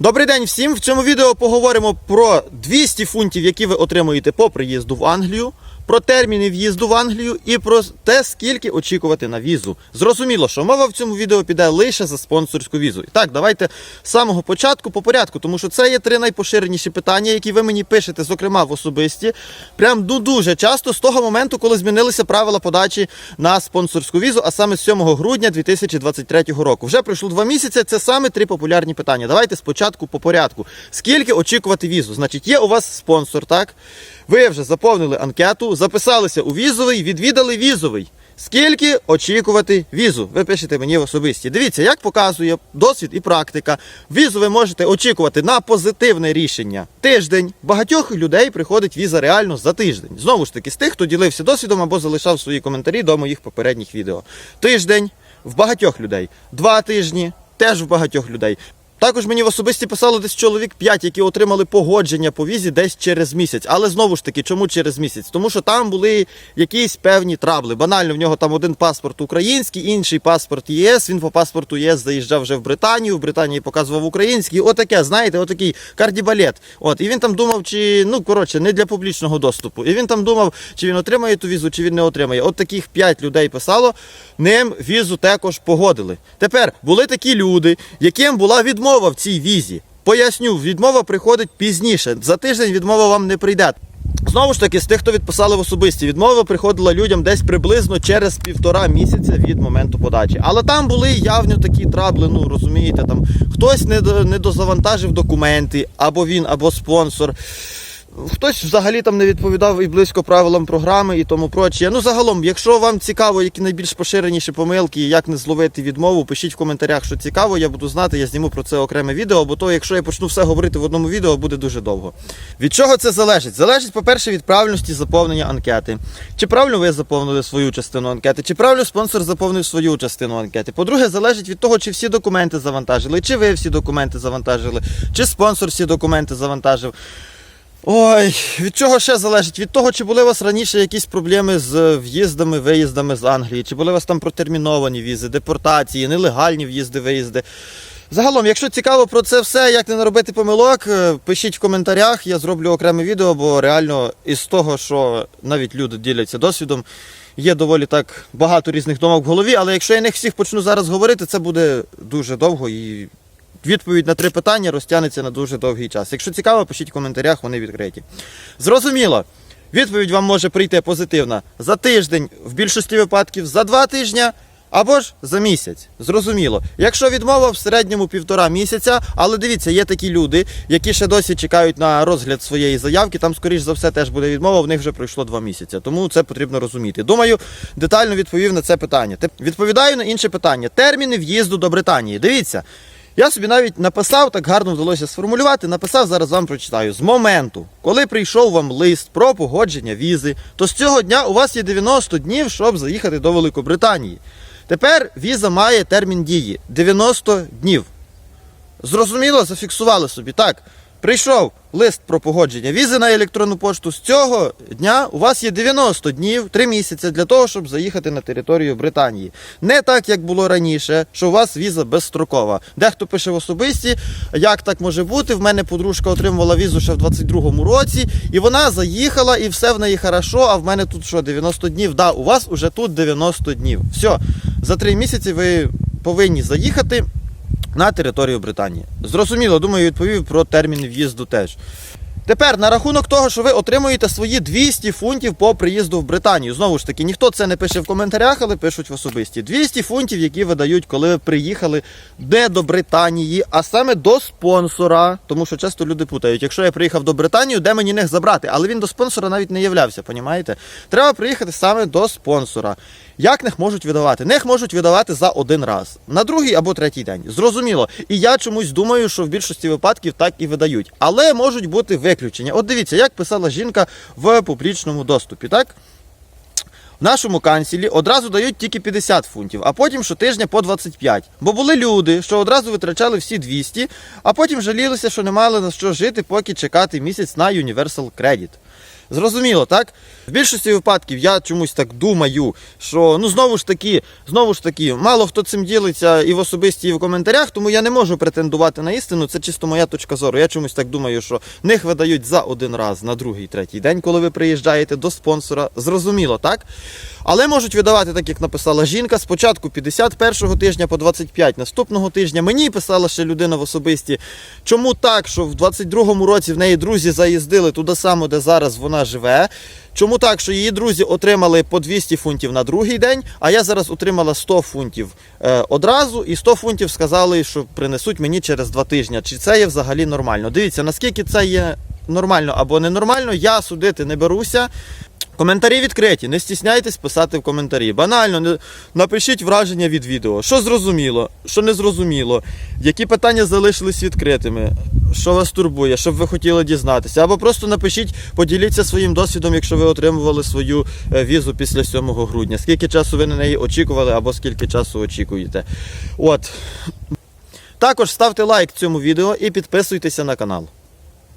Добрий день всім! В цьому відео поговоримо про 200 фунтів, які ви отримуєте по приїзду в Англію, про терміни в'їзду в Англію і про те, скільки очікувати на візу. Зрозуміло, що мова в цьому відео піде лише за спонсорську візу. І так, давайте з самого початку по порядку, тому що це є три найпоширеніші питання, які ви мені пишете, зокрема в особисті. Прям ну, дуже часто з того моменту, коли змінилися правила подачі на спонсорську візу, а саме з 7 грудня 2023 року. Вже пройшло два місяці. Це саме три популярні питання. Давайте спочатку по порядку. Скільки очікувати візу? Значить, є у вас спонсор, так? Ви вже заповнили анкету, записалися у візовий, відвідали візовий. Скільки очікувати візу? Ви пишете мені в особисті. Дивіться, як показує досвід і практика. Візу ви можете очікувати на позитивне рішення тиждень. Багатьох людей приходить віза реально за тиждень. Знову ж таки, з тих, хто ділився досвідом або залишав свої коментарі до моїх попередніх відео. Тиждень в багатьох людей, два тижні теж в багатьох людей. Також мені в особисті писало десь чоловік 5, які отримали погодження по візі десь через місяць. Але знову ж таки, чому через місяць? Тому що там були якісь певні трабли. Банально в нього там один паспорт український, інший паспорт ЄС. Він по паспорту ЄС заїжджав вже в Британію, в Британії показував український. Отаке, знаєте, отакий кардібалет. От і він там думав, чи ну коротше, не для публічного доступу. І він там думав, чи він отримає ту візу, чи він не отримає. От таких 5 людей писало. Ним візу також погодили. Тепер були такі люди, яким була відмова в цій візі. Поясню, відмова приходить пізніше. За тиждень відмова вам не прийде. Знову ж таки, з тих, хто відписали в особисті, відмова приходила людям десь приблизно через півтора місяця від моменту подачі. Але там були явно такі трабли, ну розумієте, там хтось не, не дозавантажив документи, або він, або спонсор. Хтось взагалі там не відповідав і близько правилам програми і тому прочее. Ну, загалом, якщо вам цікаво, які найбільш поширеніші помилки, і як не зловити відмову, пишіть в коментарях, що цікаво, я буду знати, я зніму про це окреме відео, бо то, якщо я почну все говорити в одному відео, буде дуже довго. Від чого це залежить? Залежить, по-перше, від правильності заповнення анкети. Чи правильно ви заповнили свою частину анкети, чи правильно спонсор заповнив свою частину анкети. По-друге, залежить від того, чи всі документи завантажили, чи ви всі документи завантажили, чи спонсор всі документи завантажив. Ой, від чого ще залежить? Від того, чи були у вас раніше якісь проблеми з в'їздами, виїздами з Англії, чи були у вас там протерміновані візи, депортації, нелегальні в'їзди, виїзди. Загалом, якщо цікаво про це все, як не наробити помилок, е, пишіть в коментарях, я зроблю окреме відео, бо реально із того, що навіть люди діляться досвідом, є доволі так багато різних думок в голові, але якщо я них всіх почну зараз говорити, це буде дуже довго і відповідь на три питання розтягнеться на дуже довгий час. Якщо цікаво, пишіть в коментарях, вони відкриті. Зрозуміло. Відповідь вам може прийти позитивна за тиждень, в більшості випадків за два тижні. Або ж за місяць, зрозуміло. Якщо відмова в середньому півтора місяця, але дивіться, є такі люди, які ще досі чекають на розгляд своєї заявки. Там, скоріш за все, теж буде відмова. В них вже пройшло два місяці. Тому це потрібно розуміти. Думаю, детально відповів на це питання. Відповідаю на інше питання: терміни в'їзду до Британії. Дивіться, я собі навіть написав, так гарно вдалося сформулювати. Написав, зараз вам прочитаю. З моменту, коли прийшов вам лист про погодження візи, то з цього дня у вас є 90 днів, щоб заїхати до Великобританії. Тепер віза має термін дії 90 днів. Зрозуміло, зафіксували собі. Так, прийшов лист про погодження візи на електронну пошту. З цього дня у вас є 90 днів, 3 місяці для того, щоб заїхати на територію Британії. Не так, як було раніше, що у вас віза безстрокова. Дехто пише в особисті, як так може бути. В мене подружка отримувала візу ще в 22-му році, і вона заїхала, і все в неї хорошо. А в мене тут що, 90 днів? Да, у вас уже тут 90 днів. Все, за 3 місяці ви повинні заїхати на територію Британії. Зрозуміло, думаю, відповів про термін в'їзду теж. Тепер на рахунок того, що ви отримуєте свої 200 фунтів по приїзду в Британію. Знову ж таки, ніхто це не пише в коментарях, але пишуть в особисті. 200 фунтів, які видають, коли ви приїхали не до Британії, а саме до спонсора. Тому що часто люди путають, якщо я приїхав до Британії, де мені них забрати? Але він до спонсора навіть не являвся, понімаєте? Треба приїхати саме до спонсора. Як них можуть видавати? Них можуть видавати за один раз, на другий або третій день. Зрозуміло. І я чомусь думаю, що в більшості випадків так і видають. Але можуть бути виключення. От дивіться, як писала жінка в публічному доступі, так? В нашому канцілі одразу дають тільки 50 фунтів, а потім щотижня по 25. Бо були люди, що одразу витрачали всі 200, а потім жалілися, що не мали на що жити, поки чекати місяць на Universal Credit. Зрозуміло, так? В більшості випадків я чомусь так думаю, що ну знову ж таки, знову ж таки, мало хто цим ділиться і в особисті, і в коментарях, тому я не можу претендувати на істину. Це чисто моя точка зору. Я чомусь так думаю, що них видають за один раз на другий, третій день, коли ви приїжджаєте до спонсора. Зрозуміло, так? Але можуть видавати, так як написала жінка, спочатку 51-го тижня по 25 наступного тижня. Мені писала ще людина в особисті, чому так, що в 22-му році в неї друзі заїздили туди само, де зараз вона живе. Чому так, що її друзі отримали по 200 фунтів на другий день, а я зараз отримала 100 фунтів е, одразу, і 100 фунтів сказали, що принесуть мені через два тижні. Чи це є взагалі нормально? Дивіться, наскільки це є нормально або ненормально, я судити не беруся. Коментарі відкриті, не стісняйтесь писати в коментарі. Банально, напишіть враження від відео. Що зрозуміло, що не зрозуміло, які питання залишились відкритими, що вас турбує, що б ви хотіли дізнатися. Або просто напишіть, поділіться своїм досвідом, якщо ви отримували свою е, візу після 7 грудня. Скільки часу ви на неї очікували, або скільки часу очікуєте. От. Також ставте лайк цьому відео і підписуйтеся на канал.